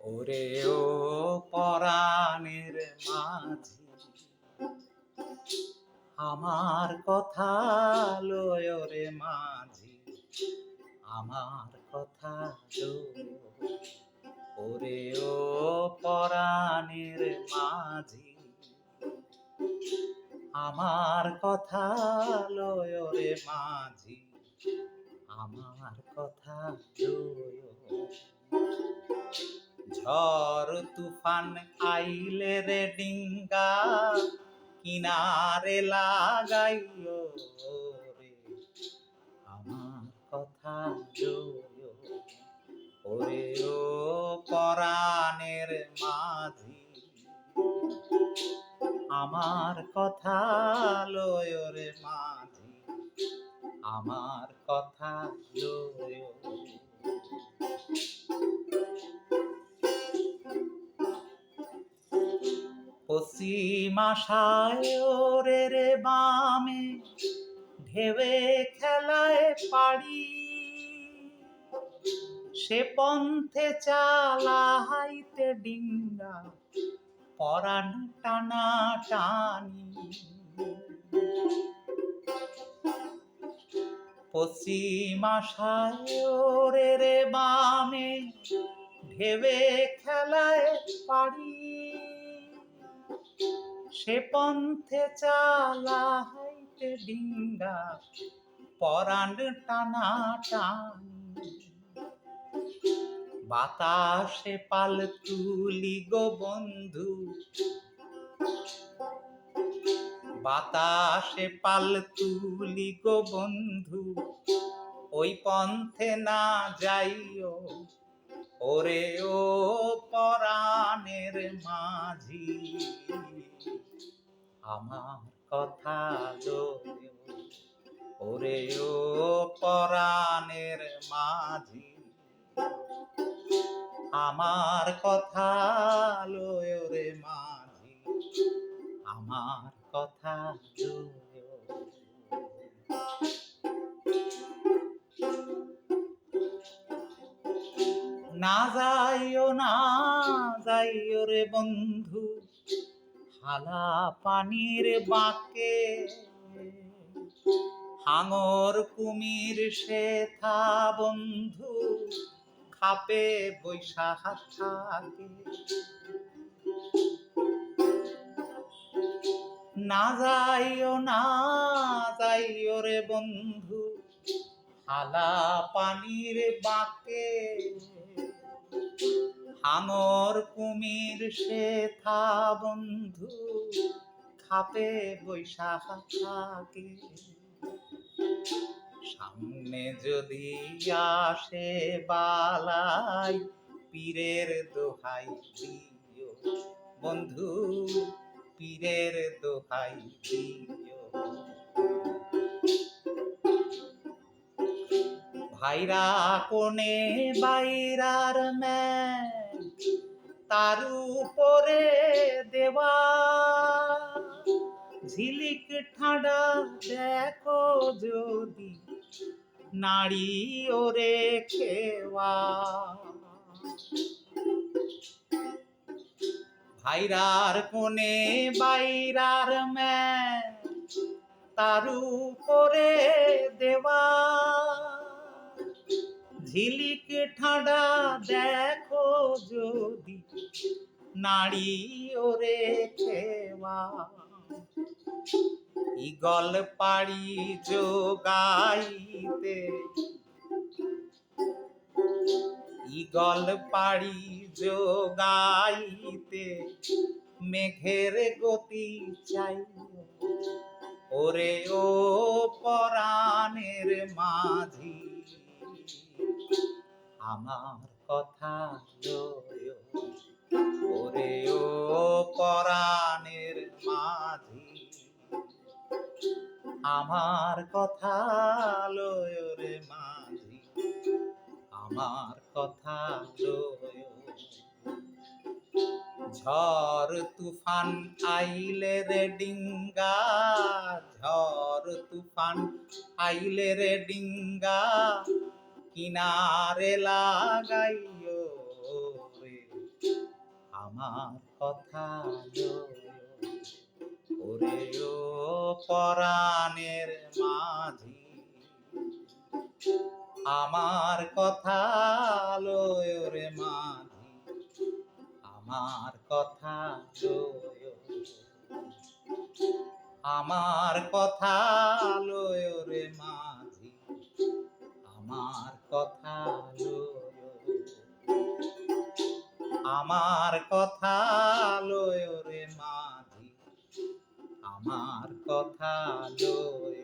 ওরে ও পরাণের মাঝি, আমার কথা লয় রে মাঝি, আমার কথা ওরে ও পরাণের মাঝি, আমার কথা লয় রে মাঝি আমার কথা ঝড় তুফান আইলে রে ডিঙ্গা কিনারে লাগাইও রে। আমার কথা ওরে ও পরাণের মাঝি। আমার কথা লয় রে মাঝি। আমার কথা লয় পশ্চিমাশায় রে রে বামে ঢেবে খেলায় পাড়ি। সে পন্থে চালাইতে ডিঙ্গা, পরাণ টানা টানি। পশ্চিমাশায় রে রে বামে ঢেবে খেলায় পাড়ি সে পন্থে চালাইতে ডিঙ্গা, পরাণ টানা টানি। বাতাসে পাল তুলি গো বন্ধু বাতাসে পাল তুলি গো বন্ধু। ওই পন্থে না যাইও, ওরে ও পরাণের মাঝি। আমার কথা ওরে ও পরাণের মাঝি। আমার কথা লয় আমার কথা না যাইও না যাইও রে বন্ধু, হালা পানির বাঁকে। হাঙর কুমির সে থা বন্ধু, খাপে বৈশাখ থাকে। না যাইও না যাইও রে বন্ধু। হালা পানির বাঁকে হাঙর কুমির সে থা বন্ধু, খাপে বৈশাখ থাকে। সামনে যদি আসে বালাই, পীরের দোহাই দিও। বন্ধু পীরের দোহাই ভাইরা কোনে বাইরার ম্যাগ তার উপরে দেওয়া। ঝিলিক ঠাডা দেখো যদি নারী ওরে খেওয়া। ভাইরার কোনে বাইরার ম্যাগ তার উপরে দেওয়া। ঝিলিক ঠাডা দেখো যদি নারী ওরে খেওয়া। ইগল পাড়ি যোগাইতে ইগল পাড়ি যোগাইতে মেঘের গতি চাই। ওরে ও পরাণের মাঝি, আমার কথা ওরে ও পরাণের মাঝি, আমার কথা লয় রে মাঝি, আমার কথা লয় ঝড় তুফান আইলে রে ডিঙ্গা, ঝড় তুফান আইলে রে ডিঙ্গা, কিনারে লাগাইও রে আমার কথা। ওরে ও পরাণের মাঝি, আমার কথা লয় রে মাঝি আমার কথা আমার কথা লয় রে মাঝি। আমার কথা আমার কথা লয় রে মাঝি। আমার কথা লয়